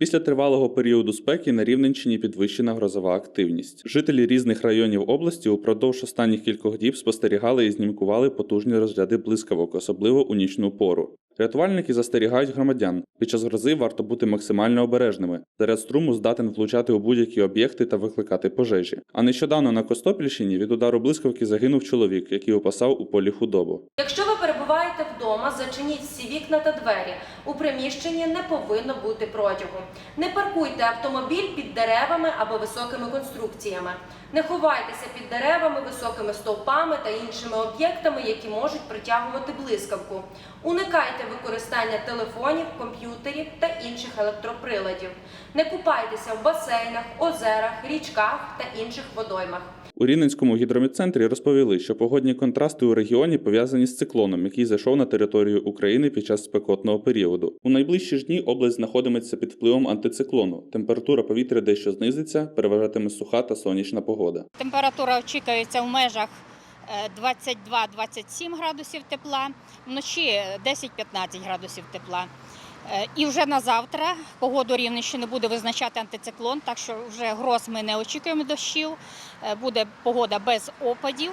Після тривалого періоду спеки на Рівненщині підвищена грозова активність. Жителі різних районів області упродовж останніх кількох діб спостерігали і знімкували потужні розряди блискавок, особливо у нічну пору. Рятувальники застерігають громадян. Під час грози варто бути максимально обережними. Заряд струму здатен влучати у будь-які об'єкти та викликати пожежі. А нещодавно на Костопільщині від удару блискавки загинув чоловік, який опасав у полі худобу. Якщо ви перебуваєте вдома, зачиніть всі вікна та двері. У приміщенні не повинно бути протягу. Не паркуйте автомобіль під деревами або високими конструкціями. Не ховайтеся під деревами, високими стовпами та іншими об'єктами, які можуть притягувати блискавку. Уникайте використання телефонів, комп'ютерів та інших електроприладів. Не купайтеся в басейнах, озерах, річках та інших водоймах. У Рівненському гідрометцентрі розповіли, що погодні контрасти у регіоні пов'язані з циклоном, який зайшов на територію України під час спекотного періоду. У найближчі ж дні область знаходиметься під впливом антициклону. Температура повітря дещо знизиться, переважатиме суха та сонячна погода. Температура очікується в межах е, 22-27 градусів тепла, вночі е, 10-15 градусів тепла. Е, І вже на завтра погоду Рівненщини буде визначати антициклон, так що вже гроз ми не очікуємо дощів, Е, буде погода без опадів.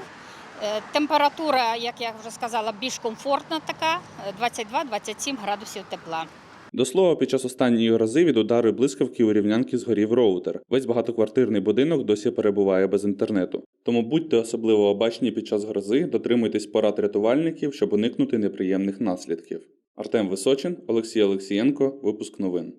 Е, Температура, як я вже сказала, більш комфортна така е, 22-27 градусів тепла. До слова, під час останньої грози від удару блискавки у рівнянки згорів роутер. Весь багатоквартирний будинок досі перебуває без інтернету. Тому будьте особливо обачні під час грози, дотримуйтесь порад рятувальників, щоб уникнути неприємних наслідків. Артем Височин, Олексій Олексієнко, випуск новин.